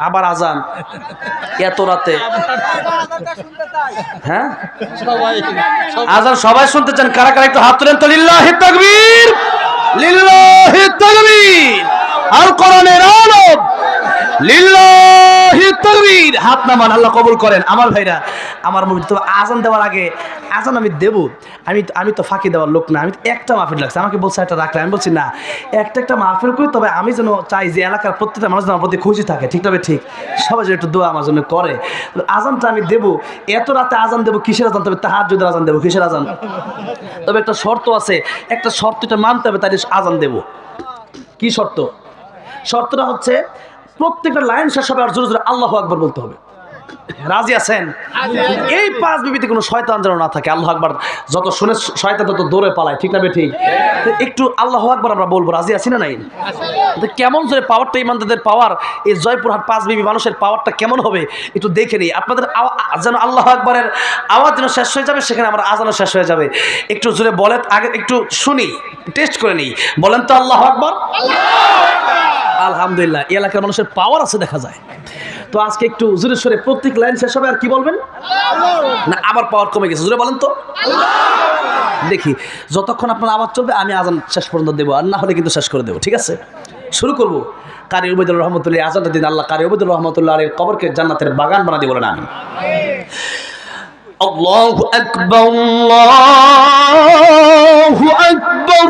আবার আজান। এত রাতে। হ্যাঁ? আজান সবাই শুনতে চান। কারা কারা একটু হাত তুলেন তো? লিল্লাহি তাকবীর! লিল্লাহি তাকবীর! আর কোরআনের আলো লিল্লাহি তাকবীর। হাত নামান, আল্লাহ কবুল করেন। আমার ভাইরা, আমার মুভি তো আজান দেওয়ার আগে আজান আমি দেব। আমি আমি তো ফাঁকি দেওয়ার লোক না, আমি একটা মাহফিল লাগছে। আমাকে বলছে একটা রাখলে আমি বলছি, না, একটা একটা মাহফিল করি, তবে আমি যেন চাই যে এলাকার প্রত্যেকটা মানুষ আমার প্রতি খুশি থাকে। ঠিক তবে ঠিক। সবাই যেন একটু দোয়া আমার জন্য করে। আজানটা আমি দেবো। এত রাতে আজান দেবো, কিসের আজান? তবে তাহার যদি আজান দেবো। কিসের আজান? তবে একটা শর্ত আছে। একটা শর্তটা মানতে হবে, তাই আজান দেবো। কি শর্ত? শর্তটা হচ্ছে প্রত্যেকটা লাইন শেষ হবে আর জোরে জোরে আল্লাহ আকবর বলতে হবে। রাজি আছেন? এই পাঁচ বিবিতে কোনো শয়তান যেন না থাকে আল্লাহ আকবর। যত শুনে শয়তান তত দৌড়ে পালায় ঠিক না বে ঠিক? তো একটু আল্লাহ আকবর আমরা বলব রাজি আছি না নাই? কেমন জোরে পাওয়ারটা ইমানদারদের পাওয়ার এই জয়পুরহাট পাঁচ বিবি মানুষের পাওয়ারটা কেমন হবে? একটু দেখে নিই। আপনাদের যেন আল্লাহ আকবরের আওয়াজ যেন শেষ হয়ে যাবে সেখানে আমার আজানও শেষ হয়ে যাবে। একটু জোরে বলেন আগে একটু শুনি টেস্ট করে নিই। বলেন তো আল্লাহ আকবর। আলহামদুলিল্লাহ এই এলাকার মানুষের পাওয়ার আছে দেখা যায় তো আজকে একটু জোরে সরে প্রত্যেক লাইন শেষ হবে আর কি বলবেন না আবার পাওয়ার কমে গেছে জোরে বলেন তো দেখি যতক্ষণ আপনার আওয়াজ চলবে আমি আজান শেষ পর্যন্ত দেবো আর না হলে কিন্তু শেষ করে দেবো ঠিক আছে শুরু করব কারি উবেদুল রহমতুল্লাহ আজানটা দিন আল্লাহ কারি উবেদুল রহমতুল্লাহ আলীর কবরকে জান্নাতের বাগান বানা দিয়ে বলেন আমি الله أكبر الله أكبر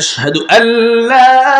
أشهد أن لا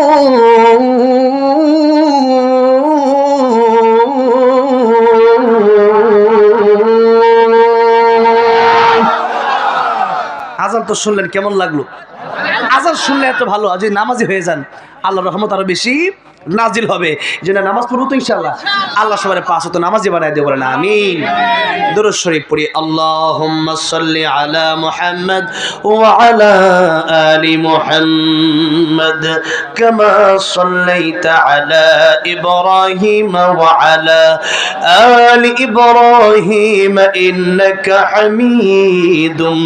আজান তো শুনলেন, কেমন লাগল? আজান শুনলে এত ভালো যদি নামাজি হয়ে যান আল্লাহ রহমত আরও বেশি নাজিল হবে। এই জন্য নামাজ পড়ব তো ইনশাল্লাহ আল্লাহ সবার পাঁচ তো নামাজি বানাই দেবো না আমিন। দুরুদ শরীফ পড়ি, আল্লাহুম্মা সাল্লি আলা মুহাম্মদ ওয়া আলা আলি মুহাম্মদ কামা সাল্লাইতা আলা ইব্রাহিম ওয়া আলা আলি ইব্রাহিম ইন্নাকা হামিদুম